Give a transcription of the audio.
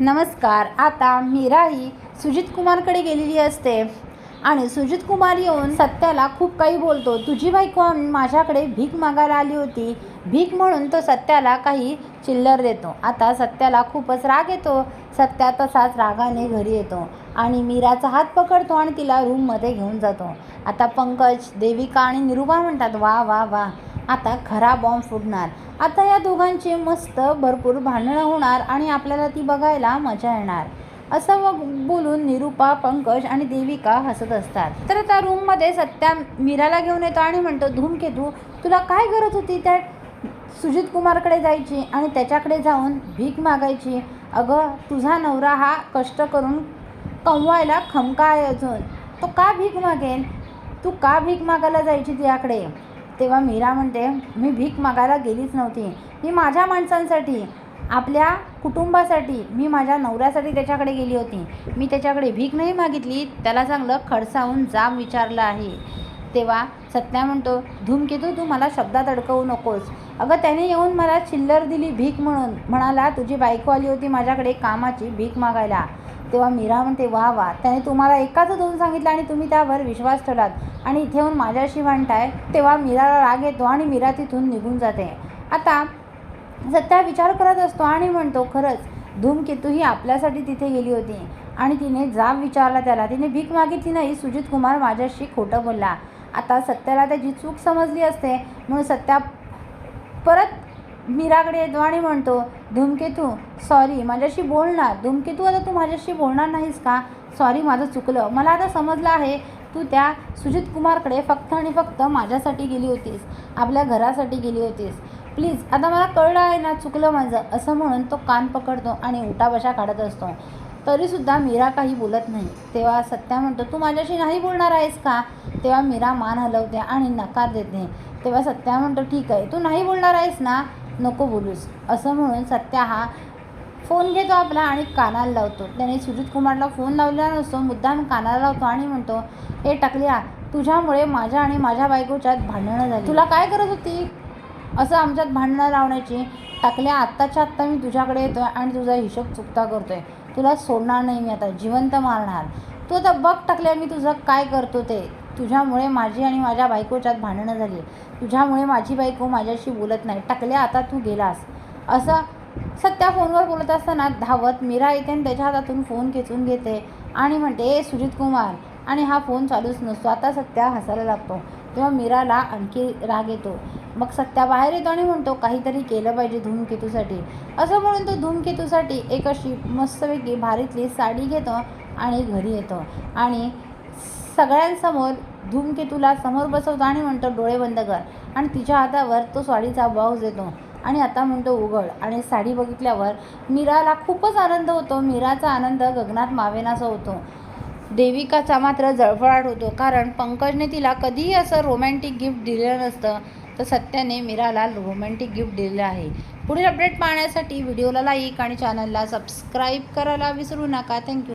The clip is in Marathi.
नमस्कार आता मीरा ही सुजित कुमारकडे गेलेली असते. आणि सुजित कुमार येऊन सत्याला खूप काही बोलतो. तुझी बायको माझ्याकडे भीक मागायला आली होती. भीक म्हणून तो सत्याला काही चिल्लर देतो. आता सत्याला खूपच राग येतो. सत्या तसाच रागाने घरी येतो. आणि मीराचा हात पकडतो आणि तिला रूममध्ये घेऊन जातो. आता पंकज देविका आणि निरुपा म्हणतात वा वा वा. आता खरा बॉम्ब फुटणार. आता या दोघांचे मस्त भरपूर भांडणं होणार आणि आपल्याला ती बघायला मजा येणार. असं मग बोलून निरुपा पंकज आणि देविका हसत असतात. तर आता रूममध्ये सत्या मीराला घेऊन येतो आणि म्हणतो धूमकेतू तुला काय गरज होती त्या सुजित कुमारकडे जायची आणि त्याच्याकडे जाऊन भीक मागायची? अगं तुझा नवरा हा कष्ट करून कमवायला खमका आहे अजून. तो का भीक मागेल? तू का भीक मागायला जायची तियाकडे तेव्हा मीरा म्हणते मी भीक मागायला गेलीच नव्हती. मी माझ्या माणसांसाठी आपल्या कुटुंबासाठी मी माझ्या नवऱ्यासाठी त्याच्याकडे गेली होती. मी त्याच्याकडे भीक नाही मागितली. त्याला चांगलं खडसावून जाब विचारलं आहे. तेव्हा सत्या म्हणतो धूमकेतू तू मला शब्दात अडकवू नकोस. अगं त्याने येऊन मला चिल्लर दिली भीक म्हणून. म्हणाला तुझी बायको आली होती माझ्याकडे कामाची भीक मागायला. तेव्हा मीरा म्हणते वा वा. त्याने तुम्हाला एकाच दोन सांगितलं आणि तुम्ही त्यावर विश्वास ठेवलात. आणि इथे येऊन माझ्याशी म्हणताय तेव्हा मीराला राग येतो आणि मीरा तिथून निघून जाते. आता सत्या विचार करत असतो आणि म्हणतो खरंच धूमकेतू ही आपल्यासाठी तिथे गेली होती. आणि तिने जाब विचारला त्याला. तिने भीक मागितली नाही सुजित कुमार माझ्याशी खोटं बोलला. आता सत्याला त्याची चूक समजली असते म्हणून सत्या परत मीराकडे येतो आणि म्हणतो धूमकेतू सॉरी माझ्याशी बोलणार. धूमकेतू आता तू माझ्याशी बोलणार नाहीस का? सॉरी माझं चुकलं. मला आता समजलं आहे तू त्या सुजित कुमारकडे फक्त आणि फक्त माझ्यासाठी गेली होतीस. आपल्या घरासाठी गेली होतीस. प्लीज आता मला कळलं आहे ना चुकलं माझं असं म्हणून तो कान पकडतो आणि उठाबशा काढत असतो. तरीसुद्धा मीरा काही बोलत नाही. तेव्हा सत्या म्हणतो तू माझ्याशी नाही बोलणार आहेस का? तेव्हा मीरा मान हलवते आणि नकार देते तेव्हा सत्या म्हणतो ठीक आहे तू नाही बोलणार आहेस ना? नको बोलूस. असं म्हणून सत्या हा फोन घेतो आपला आणि कानाला लावतो. त्याने सुजित कुमारला फोन लावलेला नसतो मुद्दाम कानाला लावतो आणि म्हणतो हे टकल्या तुझ्यामुळे माझ्या आणि माझ्या बायकोच्यात भांडणं झाली. तुला काय करत होती? असं आमच्यात भांडणं लावण्याची. टाकल्या आत्ताच्या आत्ता मी तुझ्याकडे येतो आहे आणि तुझा हिशोब चुकता करतो आहे तुला सोडणार नाही मी आता. जिवंत मारणार. तू आता बघ टाकल्या मी तुझं काय करतो ते. तुझ्यामुळे माझी आणि माझ्या बायकोच्यात भांडणं झाली. तुझ्यामुळे माझी बायको माझ्याशी बोलत नाही. टाकल्या आता तू गेलास. असं सत्या फोनवर बोलत असताना धावत मीरा येते आणि त्याच्या हातातून फोन खेचून घेते आणि म्हणते ए सुजित कुमार. आणि हा फोन चालूच नसतो. आता सत्या हसायला लागतो. तेव्हा मीराला आणखी राग येतो. मग सत्या बाहेर येतो आणि म्हणतो काहीतरी केलं पाहिजे धूमकेतूसाठी. असं म्हणून तो धूमकेतूसाठी एक अशी मस्तपैकी भारीतली साडी घेतो आणि घरी येतो. आणि सगळ्यांसमोर धूमकेतूला समोर बसवतो आणि म्हणतो डोळे बंद कर. आणि तिच्या हातावर तो साडीचा ब्लाऊज देतो. आणि आता म्हणतो उघड. आणि साडी बघितल्यावर मीराला खूपच आनंद होतो. मीराचा आनंद गगनात मावेनासा होतो. देविकाचा मात्र जळफळाट होतो. कारण पंकजने तिला कधीही असं रोमॅन्टिक गिफ्ट दिलेलं नसतं. तर सत्याने मीराला रोमॅन्टिक गिफ्ट दिलेलं आहे. पुढील अपडेट पाहण्यासाठी व्हिडिओला लाईक आणि चॅनलला सबस्क्राईब करायला विसरू नका. थँक्यू